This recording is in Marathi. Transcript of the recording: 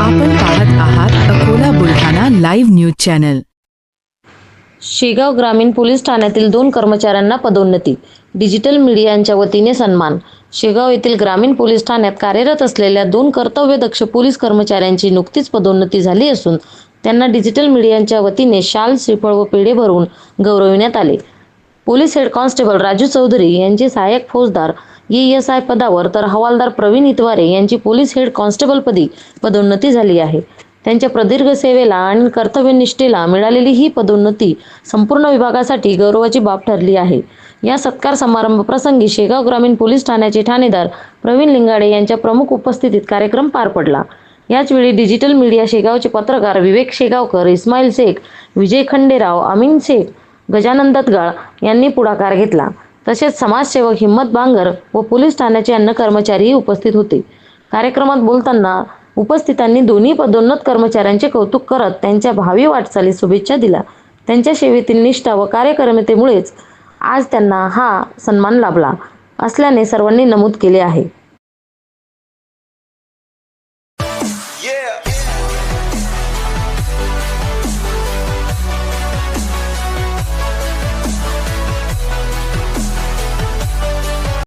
आपण पाहत आहात Akola Buldhana live news channel. Shegaon ग्रामीण पोलीस ठाण्यातील दोन कर्मचाऱ्यांना पदोन्नती डिजिटल मीडियांच्या वतीने सन्मान. शेगाव येथील ग्रामीण पोलीस ठाण्यात कार्यरत असलेल्या दोन कर्तव्यदक्ष पोलीस कर्मचाऱ्यांची नुकतीच पदोन्नती झाली असून त्यांना डिजिटल मीडियांच्या वतीने शाल श्रीफळ व पेढे भरून गौरविण्यात आले. Police head constable Raju Chaudhari यांचे सहाय्यक फौजदार ए आय पदावर तर हवालदार प्रवीण इतवारे यांची पोलीस हेड कॉन्स्टेबलपदी पदोन्नती झाली आहे. त्यांच्या प्रदीर्घ सेवेला आणि कर्तव्यनिष्ठेला मिळालेली ही पदोन्नती संपूर्ण विभागासाठी गौरवाची बाब ठरली आहे. या सत्कार समारंभ प्रसंगी शेगाव ग्रामीण पोलीस ठाण्याचे ठाणेदार प्रवीण लिंगाडे यांच्या प्रमुख उपस्थितीत कार्यक्रम पार पडला. याचवेळी डिजिटल मीडिया शेगावचे पत्रकार विवेक शेगावकर इस्माईल शेख विजय खंडेराव अमीन शेख गजानन दत्तगाळ यांनी पुढाकार घेतला. तसेच समाजसेवक हिम्मत बांगर व पोलीस ठाण्याचे अन्य कर्मचारीही उपस्थित होते. कार्यक्रमात बोलताना उपस्थितांनी दोन्ही पदोन्नत कर्मचाऱ्यांचे कौतुक करत त्यांच्या भावी वाटचाली शुभेच्छा दिल्या. त्यांच्या सेवेतील निष्ठा व कार्यक्रमतेमुळेच आज त्यांना हा सन्मान लाभला असल्याने सर्वांनी नमूद केले आहे. Yeah.